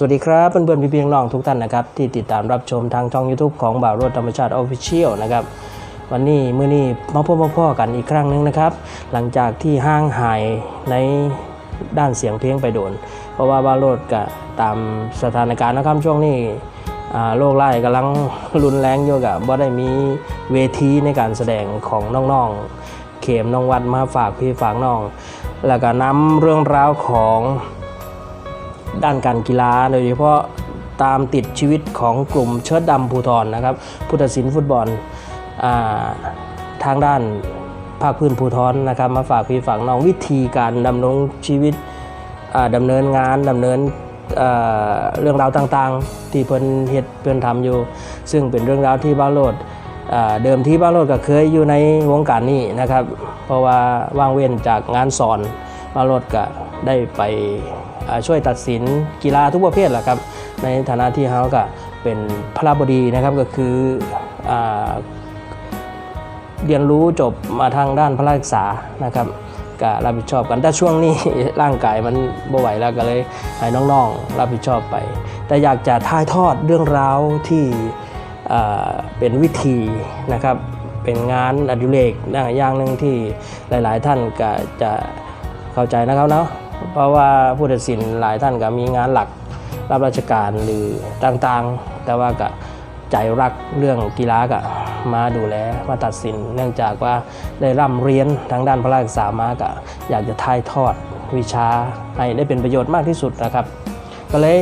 สวัสดีครับเพื่อนๆพี่พี่น้องๆทุกท่านนะครับที่ติดตามรับชมทางช่อง YouTube ของบ่าวรถธรรมชาติออฟฟิเชียลนะครับวันนี้มื้อนี้มาพบมาพ่อกันอีกครั้งหนึงนะครับ หลังจากที่ห้างหายในด้านเสียงเพลงไปโดน เพราะว่าบ่าวรถก็ตามสถานการณ์นะครับช่วงนี้โรคไร้กำลังรุนแรงอยู่กับบ่ได้มีเวทีในการแสดงของน้องๆเข็มน้องวัดมาฝากพี่ฝากน้อง แล้วก็นำเรื่องราวของ ด้านการกีฬาโดยเฉพาะตามติดชีวิตของกลุ่มเชิดดำภูทรนะครับผู้ตัดสินฟุตบอลอทางด้านภาคพื้นภูทรนะครับ มาฝากพี่ฝากน้องวิธีการดำรงชีวิตดำเนินงานดำเนินเรื่องราวต่างๆ ที่เพิ่นเฮ็ดเพิ่นทำอยู่ ซึ่งเป็นเรื่องราวที่บ้าโลดเดิมที่บ้าโลดก็เคยอยู่ในวงการนี้นะครับ เพราะว่าว่างเว้นจากงานสอนบ้าโลดก็ได้ไป ช่วยตัดสินกีฬาทุกประเภทแหละครับในฐานะที่เขาก็เป็นพระบดีนะครับก็คืออเรียนรู้จบมาทางด้านพระศึกษานะครับก็รับผิดชอบกันแต่ช่วงนี้ร่างกายมันบ่ไหวแล้วก็เลยให้น้องๆ รับผิดชอบไป แต่อยากจะถ่ายทอดเรื่องราวที่เป็นวิธีนะครับเป็นงานอดิเรกอย่างหนึ่งที่หลาย ๆ ท่านก็จะเข้าใจนะครับเนาะ เพราะว่าผู้ตัดสินหลายท่านก็มีงานหลักรับราชการหรือต่างๆ แต่ว่าก็ใจรักเรื่องกีฬาก็มาดูแลมาตัดสิน เนื่องจากว่าได้ร่ำเรียนทางด้านพระศึกษามาก็อยากจะถ่ายทอดวิชาให้ได้เป็นประโยชน์มากที่สุดนะครับ ก็เลย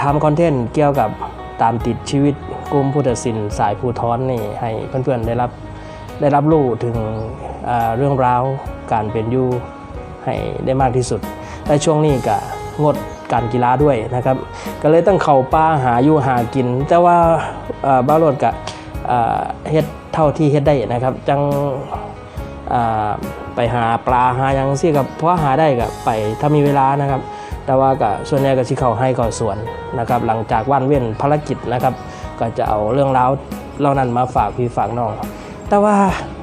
ทำคอนเทนต์เกี่ยวกับตามติดชีวิตกลุ่มผู้ตัดสินสายภูทรนี่ให้เพื่อนๆได้รับได้รับรู้ถึงเรื่องราวการเป็นอยู่ ให้ได้มากที่สุดและช่วงนี้ก็งดการกีฬาด้วยนะครับ ก็เลยต้องเข่าป่าหาอยู่หากิน แต่ว่าบ้าโรดกับเฮ็ดเท่าที่เฮ็ดได้นะครับ จังไปหาปลาหายังซี่กับเพราะหาได้กับไปถ้ามีเวลานะครับ แต่ว่าก็ส่วนใหญ่ก็สิเขาให้ก่อสวนนะครับ หลังจากวันเว้นภารกิจนะครับ ก็จะเอาเรื่องราวเหล่านั้นมาฝากพี่ฝากน้องแต่ว่า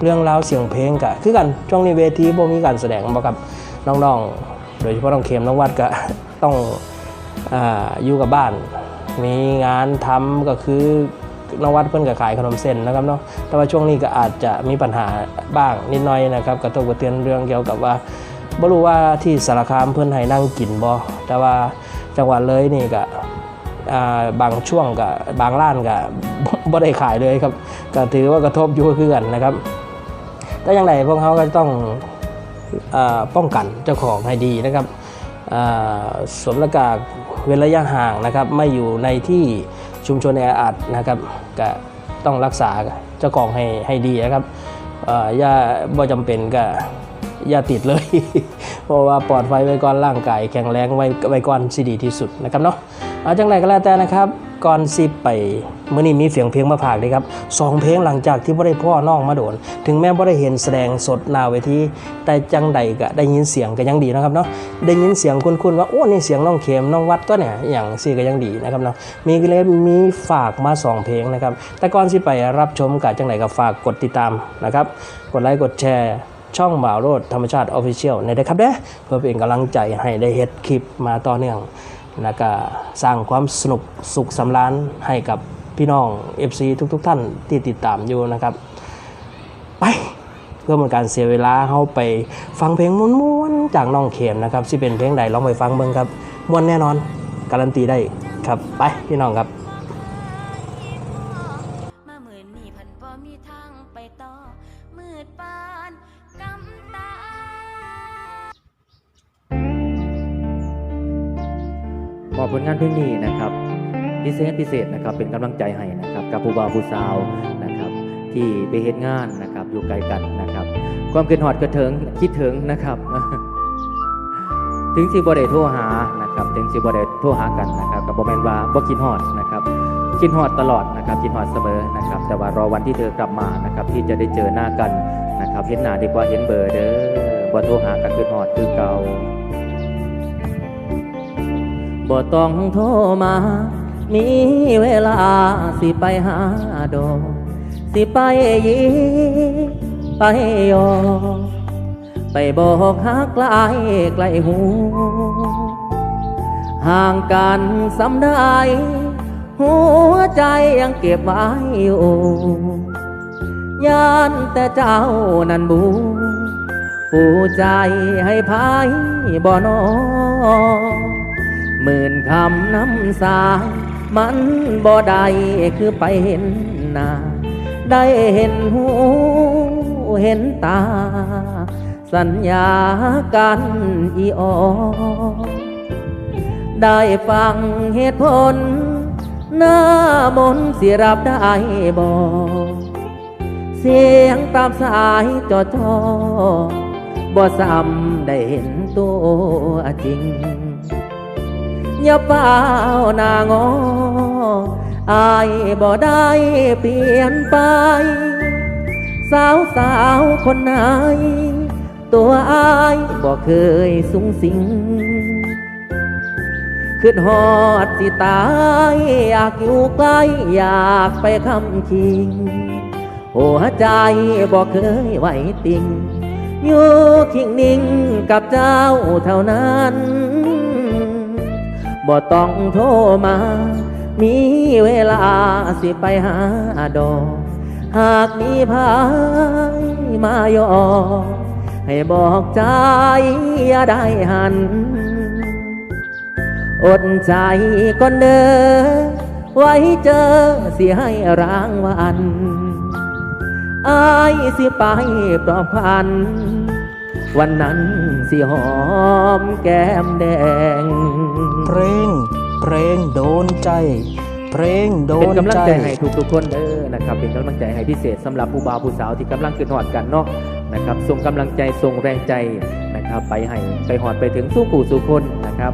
เรื่องราวเสียงเพลงก็คือกันช่วงนี้เวทีบ่มีการแสดงบ่ครับ น้องๆ โดยเฉพาะน้องเข็มน้องวัดก็ต้องอยู่กับบ้าน มีงานทำก็คือน้องวัดเพิ่อนก็ขายขนมเส้นนะครับเนาะ แต่ว่าช่วงนี้ก็อาจจะมีปัญหาบ้างนิดหน่อยนะครับกระทบกระเทือนเรื่องเกี่ยวกับว่าบ่รู้ว่าที่สารคามเพิ่นให้นั่งกินบ่แต่ว่าจังหวัดเลยนี่ก็บางช่วงกับบางร้านกับบ่ได้ขายเลยครับก็ถือว่ากระทบอยู่คือกันนะครับแต่อย่างไรพวกเขาก็ต้อง ป้องกันเจ้าของให้ดีนะครับสวมหน้ากากเว้นระยะห่างนะครับ ไม่อยู่ในที่ชุมชนแออัดนะครับก็ต้องรักษาเจ้าของให้ให้ดีนะครับอ่าอย่าบ่จำเป็นก็อย่าติดเลย เพราะว่าปลอดภัยไว้ก่อนร่างกายแข็งแรงไว้ไว้ก่อนสิดีที่สุดนะครับเนาะเอาจังไรก็แล้วแต่นะครับ ก่อนสิไปเมื่อนี้มีเสียงเพลงมาผากเลยครับสองเพลงหลังจากที่บ่ได้พ่อน้องมาโดน ถึงแม้บ่ได้เห็นแสดงสดนาเวทีแต่จังใดก็ได้ยินเสียงก็ยังดีนะครับเนาะได้ยินเสียงคุ้นๆว่าโอ้นี่เสียงน้องเข็มน้องวัดก็เนี่ยอย่างสี่ก็ยังดีนะครับเนาะมีก็เลยมีฝากมาสองเพลงนะครับแต่ก่อนสิไปรับชมกับจังไรก็ฝากกดติดตามนะครับกดไลค์กดแชร์ช่องบ่าวโรดธรรมชาติออฟฟิเชียลในเด้ครับเด้เพื่อเป็นกำลังใจให้ได้เฮ็ดคลิปมาต่อเนื่อง แล้วก็สร้างความสนุกสุขสำราญให้กับพี่น้อง FC ทุกๆทท่านที่ติดตามอยู่นะครับ ไปเพื่อเป็นการเสียเวลาเขาไปฟังเพลงม้วนๆจากน้องเข็มนะครับที่เป็นเพลงใดลองไปฟังเบิ่งครับม้วนแน่นอน การันตีได้ครับไปพี่น้องครับไปต่อมืดปานกำตา มอบผลงานเพลงนี้นะครับ พิเศษพิเศษนะครับเป็นกำลังใจให้นะครับกับผู้บ่าวผู้สาวนะครับ ที่ไปเฮ็ดงานนะครับอยู่ไกลกันนะครับ ความคิดฮอดกระเถิงคิดถึงนะครับ ถึงสิบ่ได้โทรหานะครับถึงสิบ่ได้โทรหากันนะครับกับบ่แมนว่าบ่คิดฮอดนะครับคิดฮอดตลอดนะครับคิดฮอดเสมอนะครับ แต่ว่ารอวันที่เธอกลับมานะครับที่จะได้เจอหน้ากันนะครับเห็นหน้าดีกว่าเห็นเบอร์เด้อบ่โทรหากันคิดฮอดคือเก่า บ่ต้องโทรมา มีเวลาสิไปหาดอกสิไปยีไปยอไปบอกฮักไกลไกลหู ห่างกันสำได้ หัวใจยังเก็บไว้อยู่ยานแต่เจ้านั้นบูปูใจให้พายบ่นอ หมื่นคำน้ำสา มันบ่ได้คือไปเห็นหน้า ได้เห็นหูเห็นตา สัญญากันอีออได้ฟังเหตุผล หน้ามนต์สิรับได้บ่เสียงตามสายจอจอบ่ซ้ำได้เห็นตัวจริง อย่าเป้านางออายบ่ได้เปลี่ยนไป สาวสาวคนไหน ตัวอายบ่เคยสูงสิงขึ้นหอดสิตาย อยากอยู่ใกล้ อยากไปคำคิง หัวใจบ่เคยไหวติง อยู่คิงนิ่งกับเจ้าเท่านั้น บ่ต้องโทรมา มีเวลาสิไปหาดอกหากมีพายมายอให้บอกใจอย่าได้หัน อดใจก่อนเด้อไว้เจอสิให้รางวัลอายสิไปปลอบควัน วันนั้นสิหอมแก้มแดง เพลง เพลงโดนใจ เพลงโดเป็นนกำลังใจ ใจให้ทุกๆคนเด้อนะครับเป็นกำลังใจให้พิเศษสำหรับผู้บ่าวผู้สาวที่กำลังขึ้นหอดกันเนาะนะครับส่งกำลังใจส่งแรงใจนะครับ ไปให้ไปหอดไปถึงสู้ผู้สู้คนนะครับ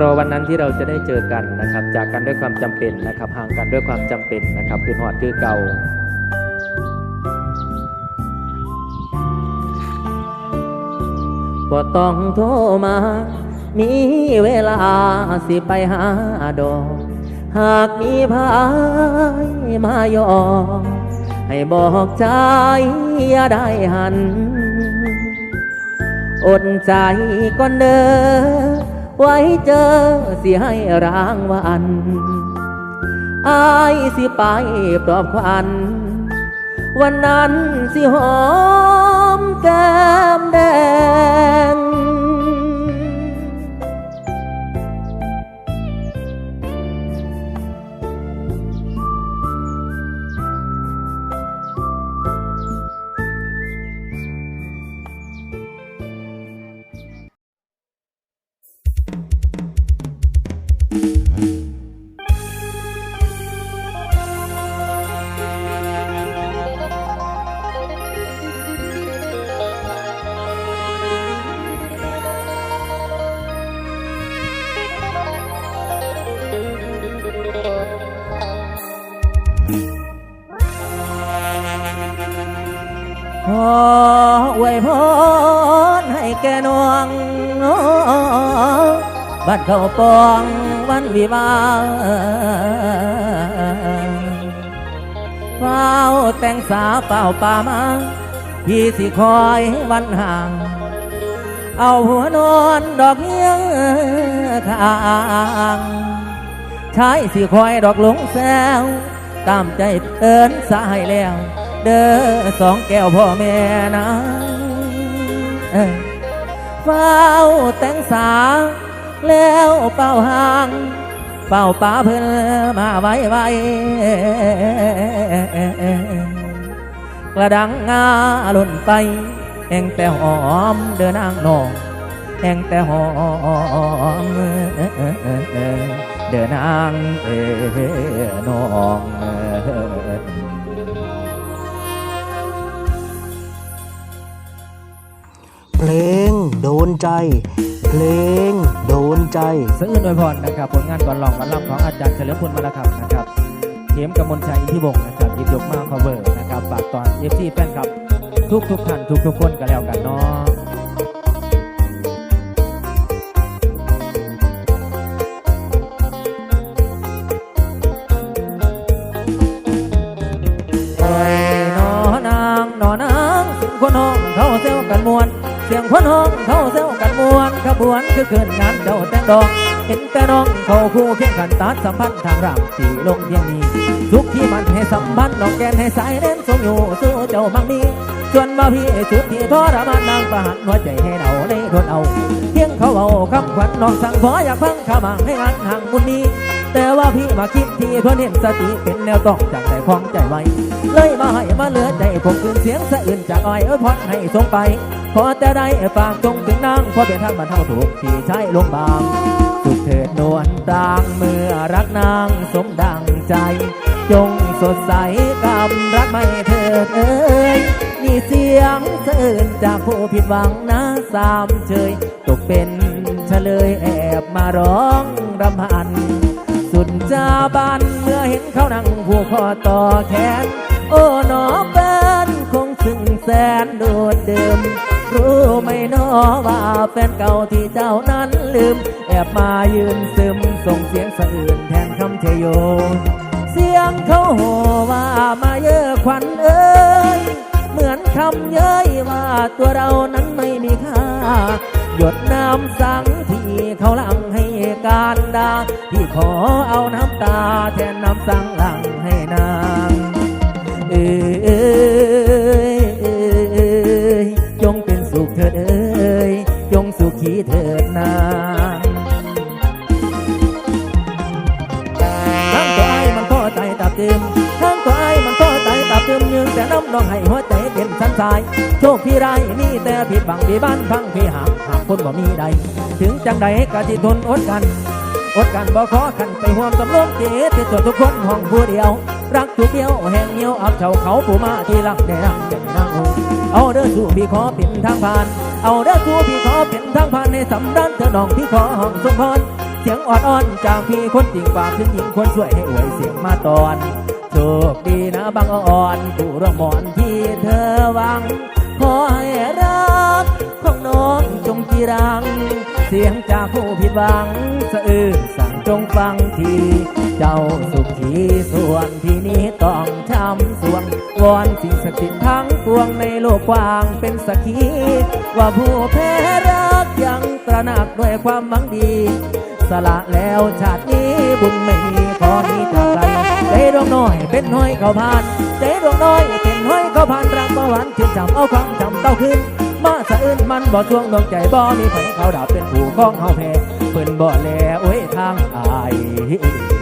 รอวันนั้นที่เราจะได้เจอกันนะครับ จากกันด้วยความจำเป็นนะครับห่างกันด้วยความจำเป็นนะครับคือหอดคือเก่า บ่ต้องโทรมา มีเวลาสิไปหาดอกหากมีพายมายอให้บอกใจอย่าได้หัน อดใจก่อนเด้อไว้เจอสิให้รางวัลอายสิไปปลอบควันวันนั้นสิหอ แก้มแดง ขออวยพรให้แกน้องบัดเข้าปองวันวิวาเฝ้าแต่งสาเป่าป่ามาพี่สิคอยวันห่าง เอาหัวนอนดอกเงี้ยข้างชายสิคอยดอกหลงแซวตามใจเอินสายแล้ว เด้อสองแก้วพ่อแม่นะเฝ้าแต่งสา แล้วเป่าหางเป่าป่าเพิ่นมาไว้ไว้กระดังงาหล่นไปแห่งแต่หอมเดินนางนองแห่งแต่หอมเดินนางเอ๋นอง เพลงโดนใจ เพลงโดนใจสะอื้นอวยพรนะครับผลงานก่อนลองกันล่ำของอาจารย์เฉลิมพลมาลคับนะครับเข็มกมลชัยอิทธิวงศ์นะครับหยิบยกมาคอเวอร์นะครับฝากตอนเอฟซีแฟนคลับ ทุกทุกๆท่านทุกทุกๆคนกันแล้วกันเนาะโอ้ยนอนางนอนางสิคนห้องเขาเซลกันมวน เสียงคนห้องเขาเซลกันมวนขบวนคือเกินงานเจ้าแต่งดอกเห็นแต่น้องเขาคู่เคียงขันตัดสัมพันธ์ทางรำที่ลงเพียงนี้ทุกที่มันให้สัมพันธ์น้องแกนให้สายเน้นทรงอยู่สู้เจ้ามังนี้ส่วนมาพี่สุดที่ทรมานนางประหันหัวใจให้เราในทนเอาเพียงเขาเอาคำขวัญน้องสั่งขออยากฟังข้ามาให้งานห่างมุนนี้แต่ว่าพี่มาคิดที่ทนเห็นสติเป็นแนวต้องจากใจคล้องใจไว้ เลยมาให้มาเหลือใจผมคืนเสียงสะอื่นจากอ้อยเออพอดให้ส่งไป พอแต่ได้ฝากจงถึงนางพอเป็นทางบรรเทาถูกที่ใช้ลงบาง สุขเถิดนวลต่างเมื่อรักนางสมดังใจ จงสดใสกำรักไม่เถิดเอ้ยมีเสียงเสื่นจากผู้ผิดหวังนะสามเชยตกเป็นเฉลยแอบมาร้องรำพัน สุดจาบันเมื่อเห็นเขานั่งผูกคอต่อแขน โอ้หนอเป็นคงซึ้งแสนโดดเดิม รู้ไหมหนอว่าแฟนเก่าที่เจ้านั้นลืม แอบมายืนซึมส่งเสียงสะอื่นแทนคำเชยโย เสียงเขาโห่ว่ามาเยอะขวัญเอ้ย เหมือนคำเย้ยว่าตัวเรานั้นไม่มีค่า หยดน้ำสังที่เขาลังให้การดาที่ขอเอาน้ำตาแทนน้ำสังหลังให้นางเอ้ยเอ้ เถิดนาทั้งตัวไอ้มันพ่อใจตับเต็มทั้งตัวไอ้มันพ่อใจตับเต็มยืนแต่น้ำนองให้หัวใจเป็นสันสาย โชคพี่ไรมีแต่ผิดบังพี่บ้านพังพี่หักหากคนบ่มีใด ถึงจังใดกะจิทนอดกันอดกันบ่ขอขันไปห่วมตำลงเจติดตัวทุกคนห้องผู้เดียว รักทุกเดียวแห่งเหี่ยวอับเฉาเขาผู้มาที่รักแน่รักใจนางโอเอาเด้อสู่พี่ขอเป็นทางผ่าน เอาเด้อครูพี่ขอเป็นทางผ่านในสำรันเธอน้องพี่ขอห้องสมพรเสียงอ่อนๆจากพี่คนจริงฝากถึงหญิงคนช่วยให้อวยเสียงมาตอนโชคดีนะบางอ่อนผู้รมอนที่เธอหวังขอให้รักของน้องจงจีรัง เสียงจากผู้ผิดหวังสะอื้นสั่ง จงฟังที เจ้าสุขีส่วนที่นี้ต้องช้ำสวงวอนสิ่งศักดิ์สิทธิ์ทั้งปวงในโลกกว้างเป็นสักขีว่าผู้แพ้รักยังตระหนักด้วยความหวังดี สละแล้วชาตินี้บุญไม่มีขอนี้จากใจใจดวงน้อยเป็นห้อยเขาผ่านใจดวงน้อยเป็นห้อยเขาผ่านรักเมื่อวันชื่นจำเอาความจำเต้าขึ้นมาสะอื้นมันบ่ช่วงดวงใจบ่มีไผเขาดาบเป็นผู้ของเฮาแพ้ เพิ่นบ่แลโอ้ยทางอาย